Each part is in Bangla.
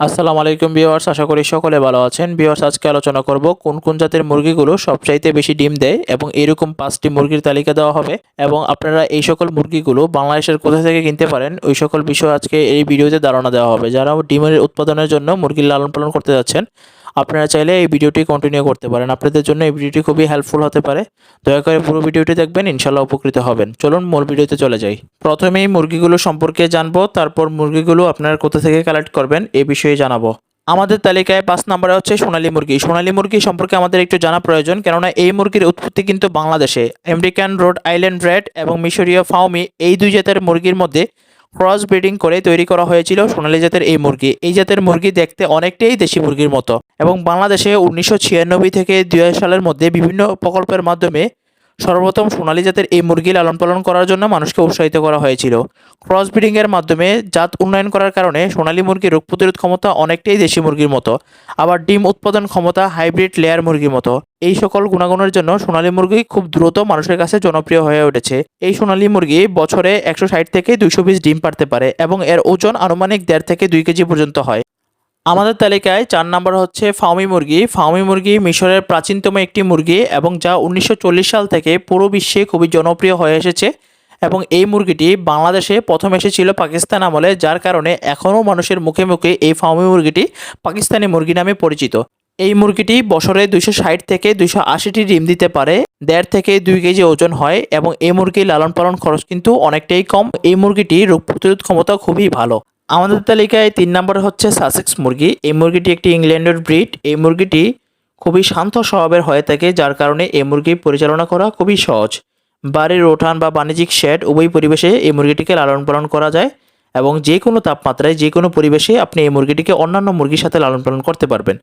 আসসালামু আলাইকুম ভিউয়ার্স, আশা করি সকলে ভালো আছেন। ভিউয়ার্স, আজকে আলোচনা করব কোন কোন জাতের মুরগিগুলো সবচাইতে বেশি ডিম দেয় এবং এরকম পাঁচটি মুরগির তালিকা দেওয়া হবে এবং আপনারা এই সকল মুরগিগুলো বাংলাদেশের কোথা থেকে কিনতে পারেন, ওই সকল বিষয় আজকে এই ভিডিওতে ধারণা দেওয়া হবে। যারা ডিমের উৎপাদনের জন্য মুরগির লালন পালন করতে যাচ্ছেন, আপনারা চাইলে এই ভিডিওটি কন্টিনিউ করতে পারেন। আপনাদের জন্য এই ভিডিওটি খুবই হেল্পফুল হতে পারে। দয়া করে পুরো ভিডিওটি দেখবেন ইনশাল্লাহ উপকৃত হবেন। চলুন মূল ভিডিওতে চলে যাই। প্রথমেই মুরগিগুলো সম্পর্কে জানব, তারপর মুরগিগুলো আপনারা কোথা থেকে কালেক্ট করবেন এই বিষয়ে জানাব। আমাদের তালিকায় পাঁচ নম্বরে হচ্ছে সোনালী মুরগি। সোনালী মুরগি সম্পর্কে আমাদের একটু জানা প্রয়োজন, কেননা এই মুরগির উৎপত্তি কিন্তু বাংলাদেশে। আমেরিকান রোড আইল্যান্ড রেড এবং মিশরীয় ফাউমি এই দুই জাতের মুরগির মধ্যে ক্রস ব্রিডিং করে তৈরি করা হয়েছিল সোনালী জাতের এই মুরগি। এই জাতের মুরগি দেখতে অনেকটাই দেশি মুরগির মতো এবং বাংলাদেশে উনিশশো ছিয়ানব্বই থেকে দু হাজার সালের মধ্যে বিভিন্ন প্রকল্পের মাধ্যমে সর্বপ্রথম সোনালী জাতের এই মুরগি লালন পালন করার জন্য মানুষকে উৎসাহিত করা হয়েছিল। ক্রস ব্রিডিংয়ের মাধ্যমে জাত উন্নয়ন করার কারণে সোনালী মুরগির রোগ প্রতিরোধ ক্ষমতা অনেকটাই দেশি মুরগির মতো। আবার ডিম উৎপাদন ক্ষমতা হাইব্রিড লেয়ার মুরগির মতো। এই সকল গুণাগুণের জন্য সোনালী মুরগি খুব দ্রুত মানুষের কাছে জনপ্রিয় হয়ে উঠেছে। এই সোনালী মুরগি বছরে একশো ষাট থেকে দুইশো পিস ডিম পারতে পারে এবং এর ওজন আনুমানিক দেড় থেকে দুই কেজি পর্যন্ত হয়। আমাদের তালিকায় চার নম্বর হচ্ছে ফাউমি মুরগি। ফাউমি মুরগি মিশরের প্রাচীনতম একটি মুরগি এবং যা উনিশশো চল্লিশ সাল থেকে পুরো বিশ্বে খুবই জনপ্রিয় হয়ে এসেছে এবং এই মুরগিটি বাংলাদেশে প্রথম এসেছিল পাকিস্তান আমলে, যার কারণে এখনও মানুষের মুখে মুখে এই ফাউমি মুরগিটি পাকিস্তানি মুরগি নামে পরিচিত। এই মুরগিটি বছরে দুইশো ষাট থেকে দুইশো আশিটি ডিম দিতে পারে, দেড় থেকে দুই কেজি ওজন হয় এবং এই মুরগির লালন পালন খরচ কিন্তু অনেকটাই কম। এই মুরগিটি রোগ প্রতিরোধ ক্ষমতা খুবই ভালো। আমাদের তালিকায় তিন নম্বরে হচ্ছে সাসেক্স মুরগি। এই মুরগিটি একটি ইংল্যান্ডের ব্রিড। এই মুরগিটি খুবই শান্ত স্বভাবের হয়ে থাকে, যার কারণে এই মুরগি পরিচালনা করা খুবই সহজ। বাড়ির উঠান বা বাণিজ্যিক শেড উভয় পরিবেশে এই মুরগিটিকে লালন পালন করা যায় এবং যে কোনো তাপমাত্রায় যে কোনো পরিবেশে আপনি এই মুরগিটিকে অন্যান্য মুরগির সাথে লালন পালন করতে পারবেন।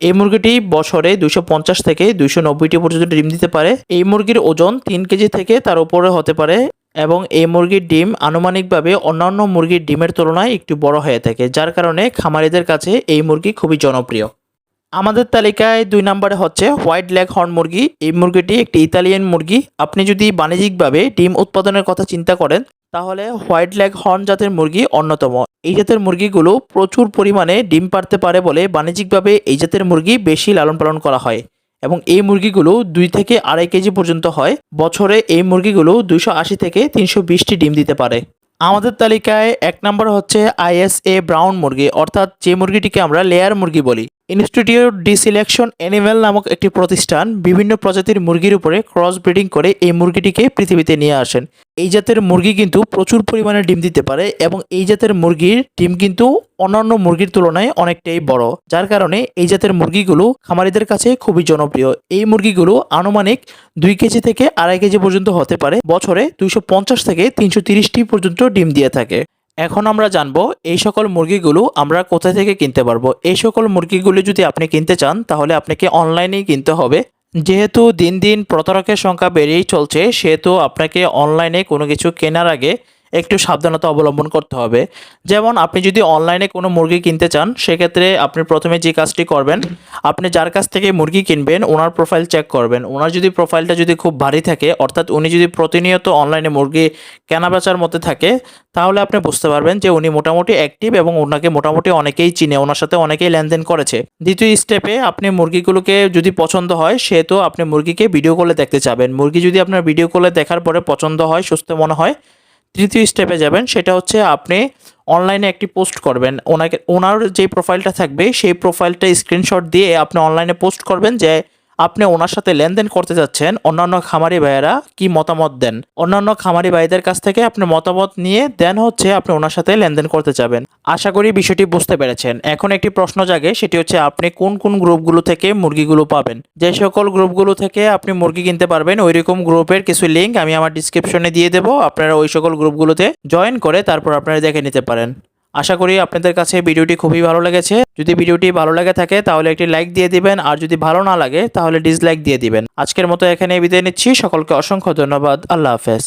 এই মুরগিটি বছরে দুইশো পঞ্চাশ থেকে দুশো নব্বইটি পর্যন্ত ডিম দিতে পারে। এই মুরগির ওজন তিন কেজি থেকে তার উপরে হতে পারে এবং এই মুরগির ডিম আনুমানিকভাবে অন্যান্য মুরগির ডিমের তুলনায় একটু বড় হয়ে থাকে, যার কারণে খামারিদের কাছে এই মুরগি খুবই জনপ্রিয়। আমাদের তালিকায় দুই নম্বরে হচ্ছে হোয়াইট লেগ হর্ন মুরগি। এই মুরগিটি একটি ইতালিয়ান মুরগি। আপনি যদি বাণিজ্যিকভাবে ডিম উৎপাদনের কথা চিন্তা করেন, তাহলে হোয়াইট লেগ হর্ন জাতের মুরগি অন্যতম। এই জাতের মুরগিগুলো প্রচুর পরিমাণে ডিম পারতে পারে বলে বাণিজ্যিকভাবে এই জাতের মুরগি বেশি লালন পালন করা হয়। এবং এই মুরগিগুলো দুই থেকে আড়াই কেজি পর্যন্ত হয়। বছরে এই মুরগিগুলো দুইশো আশি থেকে তিনশো বিশটি ডিম দিতে পারে। আমাদের তালিকায় এক নম্বর হচ্ছে আইএসএ ব্রাউন মুরগি, অর্থাৎ যে মুরগিটিকে আমরা লেয়ার মুরগি বলি। ইনস্টিটিউট ডি সিলেকশন অ্যানিম্যাল নামক একটি প্রতিষ্ঠান বিভিন্ন প্রজাতির মুরগির উপরে ক্রস ব্রিডিং করে এই মুরগিটিকে পৃথিবীতে নিয়ে আসেন। এই জাতের মুরগি কিন্তু প্রচুর পরিমাণে ডিম দিতে পারে এবং এই জাতের মুরগির ডিম কিন্তু অন্যান্য মুরগির তুলনায় অনেকটাই বড়, যার কারণে এই জাতের মুরগিগুলো খামারিদের কাছে খুবই জনপ্রিয়। এই মুরগিগুলো আনুমানিক দুই কেজি থেকে আড়াই কেজি পর্যন্ত হতে পারে, বছরে দুইশো পঞ্চাশ থেকে তিনশো পর্যন্ত ডিম দিয়ে থাকে। এখন আমরা জানব এই সকল মুরগিগুলো আমরা কোথা থেকে কিনতে পারব। এই সকল মুরগিগুলো যদি আপনি কিনতে চান, তাহলে আপনাকে অনলাইনেই কিনতে হবে। যেহেতু দিন দিন প্রতারকের সংখ্যা বেড়েই চলছে, সেহেতু আপনাকে অনলাইনে কোনো কিছু কেনার আগে একটু সাবধানতা অবলম্বন করতে হবে। যেমন আপনি যদি অনলাইনে কোনো মুরগি কিনতে চান, সেক্ষেত্রে আপনি প্রথমে যে কাজটি করবেন, আপনি যার কাছ থেকে মুরগি কিনবেন, ওনার প্রোফাইল চেক করবেন। ওনার যদি প্রোফাইলটা যদি খুব ভারী থাকে, অর্থাৎ উনি যদি প্রতিনিয়ত অনলাইনে মুরগি কেনা বেচার মধ্যে থাকে, তাহলে আপনি বুঝতে পারবেন যে উনি মোটামুটি অ্যাক্টিভ এবং ওনাকে মোটামুটি অনেকেই চিনে, ওনার সাথে অনেকেই লেনদেন করেছে। দ্বিতীয় স্টেপে আপনি মুরগিগুলোকে যদি পছন্দ হয়, সেহেতু আপনি মুরগিকে ভিডিও কলে দেখতে চাবেন মুরগি যদি আপনার ভিডিও কলে দেখার পরে পছন্দ হয়, সুস্থ মনে হয় তৃতীয় স্টেপে যাবেন, সেটা হচ্ছে আপনি অনলাইনে একটি পোস্ট করবেন। ওনাকে, ওনার যে প্রোফাইলটা থাকবে, সেই প্রোফাইলটা স্ক্রিনশট দিয়ে আপনি অনলাইনে পোস্ট করবেন যে আপনি ওনার সাথে লেনদেন করতে যাচ্ছেন, অন্যান্য খামারি ভাইয়েরা কি মতামত দেন? অন্যান্য খামারি ভাইদের কাছ থেকে আপনি মতামত নিয়ে দেন হচ্ছে আপনি ওনার সাথে লেনদেন করতে যাবেন। আশা করি বিষয়টি বুঝতে পেরেছেন। এখন একটি প্রশ্ন জাগে, সেটি হচ্ছে আপনি কোন কোন গ্রুপগুলো থেকে মুরগিগুলো পাবেন? যে সকল গ্রুপগুলো থেকে আপনি মুরগি কিনতে পারবেন ওই রকম গ্রুপের কিছু লিঙ্ক আমি আমার ডিসক্রিপশনে দিয়ে দেবো। আপনারা ওই সকল গ্রুপগুলোতে জয়েন করে তারপর আপনারা দেখে নিতে পারেন। আশা করি আপনাদের কাছে ভিডিওটি খুবই ভালো লেগেছে। যদি ভিডিওটি ভালো লাগে থাকে, তাহলে একটি লাইক দিয়ে দিবেন, আর যদি ভালো না লাগে, তাহলে ডিসলাইক দিয়ে দিবেন। আজকের মতো এখানে বিদায় নিচ্ছি। সকলকে অসংখ্য ধন্যবাদ। আল্লাহ হাফেজ।